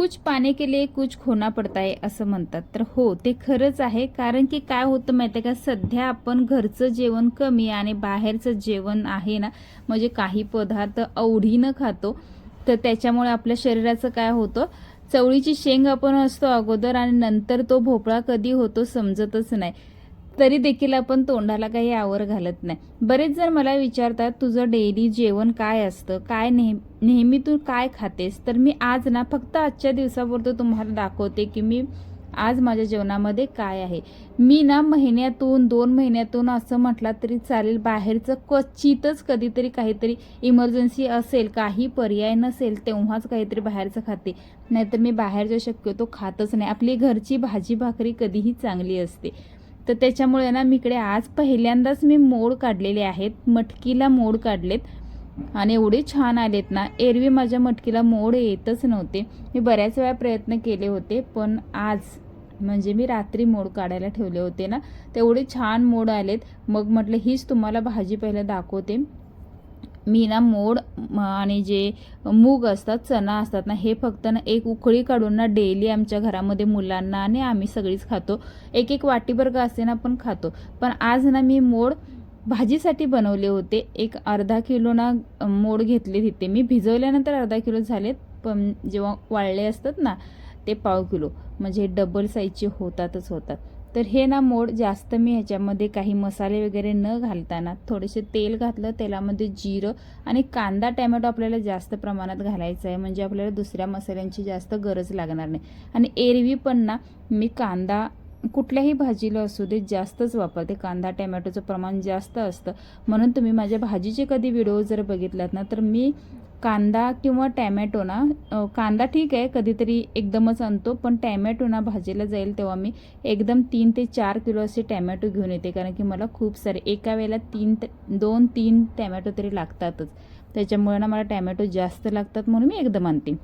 कुछ पाने के लिए कुछ खोना पडता आहे असं म्हणतात. तर हो ते खरंच आहे. कारण की काय होतं माहिती आहे का? सध्या आपण घरचं जेवण कमी आणि बाहेरचं जेवण आहे ना म्हणजे काही पदार्थ आवडीनं खातो तर त्याच्यामुळे आपल्या शरीराचं काय होतं? चवळीची शेंग आपण असतो अगोदर आणि नंतर तो भोपळा कधी होतो समजतच नाही. तरी देखील आपण तोंडाला काही आवर घालत नाही. बरेच जण मला विचारतात तुझं डेली जेवण काय असतं? काय नेह नेहमी तू काय खातेस? तर मी आज ना फक्त आजच्या दिवसापुरतं तुम्हाला दाखवते की मी आज माझ्या जेवणामध्ये काय आहे. मी ना महिन्यातून दोन महिन्यातून असं म्हटलं तरी चालेल बाहेरचं क्वचितच कधीतरी काहीतरी इमर्जन्सी असेल काही पर्याय नसेल तेव्हाच काहीतरी बाहेरचं खाते. नाहीतर मी बाहेरचं शक्यतो खातच नाही. आपली घरची भाजी भाकरी कधीही चांगली असते. तर त्याच्यामुळे ना मी इकडे आज पहिल्यांदाच मी मोड काढलेले आहेत मटकीला मोड काढलेत. आणि एवढे छान आलेत ना एरवी माझ्या मटकीला मोड येतच नव्हते. मी बऱ्याच वेळा प्रयत्न केले होते पण आज म्हणजे मी रात्री मोड काढायला ठेवले होते ना तेवढे छान मोड आलेत. मग म्हटलं हीच तुम्हाला भाजी पहिलं दाखवते. मी ना मोड आणि जे मूग असतात चणा असतात ना हे फक्त ना एक उकळी काढून ना डेली आमच्या घरामध्ये मुलांना आणि आम्ही सगळीच खातो. एक एक वाटीभर का असे ना पण खातो. पण आज ना मी मोड भाजीसाठी बनवले होते. एक अर्धा किलो ना मोड घेतले तिथे. मी भिजवल्यानंतर अर्धा किलो झालेत पण जेव्हा वाळले असतात ना ते पाव किलो. म्हणजे डबल साईजचे होतातच होतात. तर हे ना मोड जास्त मी ह्याच्यामध्ये काही मसाले वगैरे न घालताना थोडेसे तेल घातलं तेलामध्ये जिरं आणि कांदा टॅमॅटो आपल्याला जास्त प्रमाणात घालायचा आहे. म्हणजे आपल्याला दुसऱ्या मसाल्यांची जास्त गरज लागणार नाही. आणि एरवी पण ना मी कांदा कुठल्याही भाजीला असू दे जास्तच वापरते. कांदा टॅमॅटोचं प्रमाण जास्त असतं. म्हणून तुम्ही माझ्या भाजीचे कधी व्हिडिओ जर बघितलात ना तर मी कांदा किंवा टॅमॅटो ना कांदा ठीक आहे कधीतरी एकदमच आणतो पण टॅमॅटो ना भाजीला जाईल तेव्हा मी एकदम तीन ते चार किलो असे टॅमॅटो घेऊन येते कारण की मला खूप सारे एका वेळेला तीन दोन तीन टॅमॅटो तरी लागतातच. त्याच्यामुळे ना मला टॅमॅटो जास्त लागतात म्हणून मी एकदम आणते.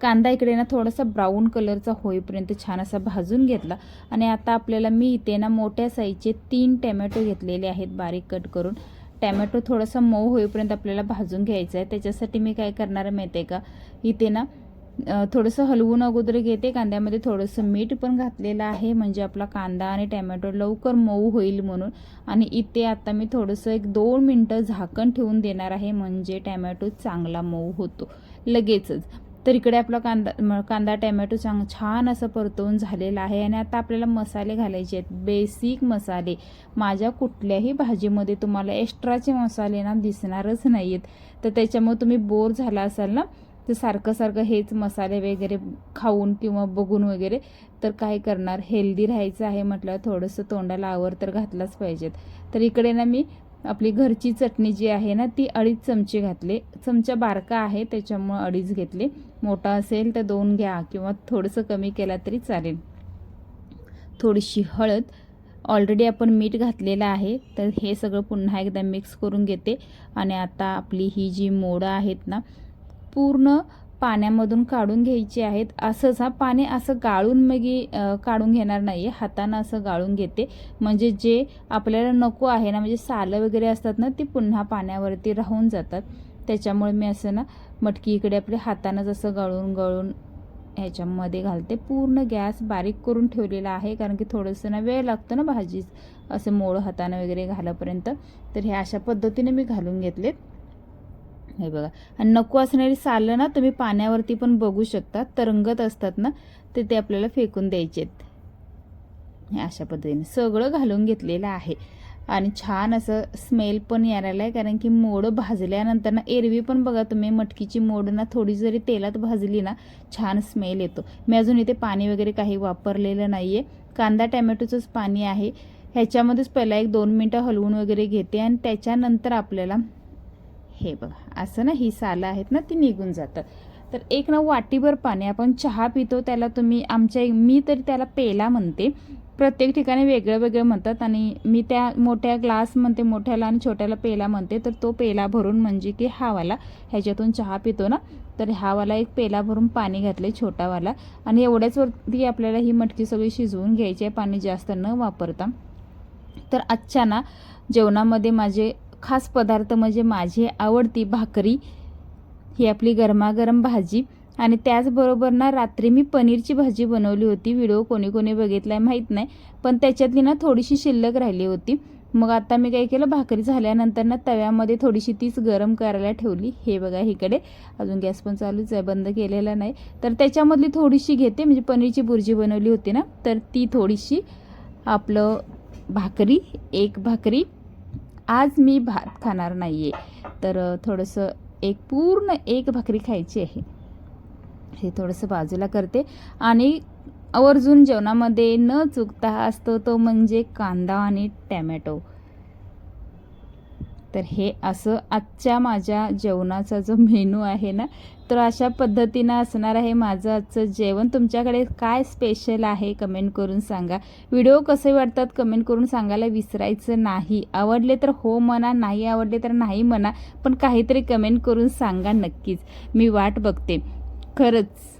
कांदा इकडे ना थोडासा ब्राऊन कलरचा होईपर्यंत छान असा भाजून घेतला. आणि आता आपल्याला मी इथे ना मोठ्या साईजचे तीन टॅमॅटो घेतलेले आहेत बारीक कट करून. टॅमॅटो थोडासा मऊ होईपर्यंत आपल्याला भाजून घ्यायचा आहे. त्याच्यासाठी मी काय करणार माहिती आहे का? इथे ना थोडंसं हलवून अगोदर घेते. कांद्यामध्ये थोडंसं मीठ पण घातलेलं आहे. म्हणजे आपला कांदा आणि टॅमॅटो लवकर मऊ होईल म्हणून. आणि इथे आता मी थोडंसं एक दोन मिनटं झाकण ठेवून देणार आहे. म्हणजे टॅमॅटो चांगला मऊ होतो. लगेचच. तर इकडे आपला कांदा म- कांदा टॅमॅटो चांग छान असं परतवून झालेला आहे. आणि आता आपल्याला मसाले घालायचे आहेत. बेसिक मसाले. माझ्या कुठल्याही भाजीमध्ये तुम्हाला एक्स्ट्राचे मसाले ना दिसणारच नाही आहेत तर त्याच्यामुळे तुम्ही बोर झाला असाल ना तर सारखं सारखं हेच मसाले वगैरे खाऊन किंवा बघून वगैरे तर काय करणार? हेल्दी राहायचं आहे म्हटलं थोडंसं तोंडाला आवर तर घातलाच पाहिजेत. तर इकडे ना मी आपली घरची चटणी जी आहे ना ती अडीच चमचे घातले. चमचा बारका आहे त्याच्यामुळं अडीच घेतले. मोठा असेल तर दोन घ्या किंवा थोडंसं कमी केला तरी चालेल. थोडीशी हळद. ऑलरेडी आपण मीठ घातलेलं आहे तर हे सगळं पुन्हा एकदा मिक्स करून घेते. आणि आता आपली ही जी मोडं आहेत ना पूर्ण पाण्यामधून काढून घ्यायचे आहेत. असंच हा पाणी असं गाळून मगी काढून घेणार नाही आहे हातानं असं गाळून घेते. म्हणजे जे आपल्याला नको आहे ना म्हणजे सालं वगैरे असतात ना ती पुन्हा पाण्यावरती राहून जातात. त्याच्यामुळे मी असं ना मटकी इकडे आपल्या हातानं जसं गळून गळून ह्याच्यामध्ये घालते. पूर्ण गॅस बारीक करून ठेवलेला आहे कारण की थोडंसं ना वेळ लागतो ना भाजी असं मोळ हातानं वगैरे घालापर्यंत. तर हे अशा पद्धतीने मी घालून घेतलेत. हे बघा. आणि नको असणारी सालं ना तुम्ही पाण्यावरती पण बघू शकता. तरंगत असतात ना तर ते आपल्याला फेकून द्यायचे आहेत. हे अशा पद्धतीने सगळं घालून घेतलेलं आहे. आणि छान असं स्मेल पण यायला आहे कारण की मोड भाजल्यानंतर ना एरवी पण बघा तुम्ही मटकीची मोड ना थोडी जरी तेलात भाजली ना छान स्मेल येतो. मी अजून इथे पाणी वगैरे काही वापरलेलं नाही आहे कांदा टॅमॅटोचंच पाणी आहे. ह्याच्यामध्येच पहिला एक दोन मिनटं हलवून वगैरे घेते आणि त्याच्यानंतर आपल्याला हे बघा असं ना ही सालं आहेत ना ती निघून जातात. तर एक ना वाटीभर पाणी आपण चहा पितो त्याला तुम्ही आमच्या मी तरी त्याला पेला म्हणते. प्रत्येक ठिकाणी वेगळं वेगळं म्हणतात आणि मी त्या मोठ्या ग्लास म्हणते मोठ्याला आणि छोट्याला पेला म्हणते तर तो पेला भरून म्हणजे की हावाला ह्याच्यातून चहा पितो ना तर हावाला एक पेला भरून पाणी घातले छोटावाला. आणि एवढ्याच वरती आपल्याला ही मटकी सगळी शिजवून घ्यायची आहे पाणी जास्त न वापरता. तर आजच्या ना जेवणामध्ये माझे खास पदार्थ म्हणजे माझी आवडती भाकरी ही आपली गरमागरम भाजी. आणि त्याचबरोबर ना रात्री मी पनीरची भाजी बनवली होती. व्हिडिओ कोणी कोणी बघितला आहे माहीत नाही. पण त्याच्यातली ना थोडीशी शिल्लक राहिली होती. मग आता मी काय केलं? भाकरी झाल्यानंतर ना तव्यामध्ये थोडीशी तीच गरम करायला ठेवली. हे बघा इकडे. अजून गॅस पण चालूच आहे. बंद केलेला नाही. तर त्याच्यामधली थोडीशी घेते. म्हणजे पनीरची भुर्जी बनवली होती ना. तर ती थोडीशी आपलं भाकरी एक भाकरी आज मी भात खाणार नाही आहे तर थोडंसं एक पूर्ण एक भाकरी खायची आहे. हे थोडंसं बाजूला करते. आणि आवर्जून जेवणामध्ये न चुकता असतो तो म्हणजे कांदा आणि टॅमॅटो. तर हे असं आजच्या माझ्या जेवणाचा जो मेनू आहे ना तर अशा पद्धतीनं असणार आहे माझं आजचं जेवण. तुमच्याकडे काय स्पेशल आहे कमेंट करून सांगा. व्हिडिओ कसे वाटतात कमेंट करून सांगायला विसरायचं नाही. आवडले तर हो म्हणा नाही आवडले तर नाही म्हणा पण काहीतरी कमेंट करून सांगा नक्कीच. मी वाट बघते. खरंच.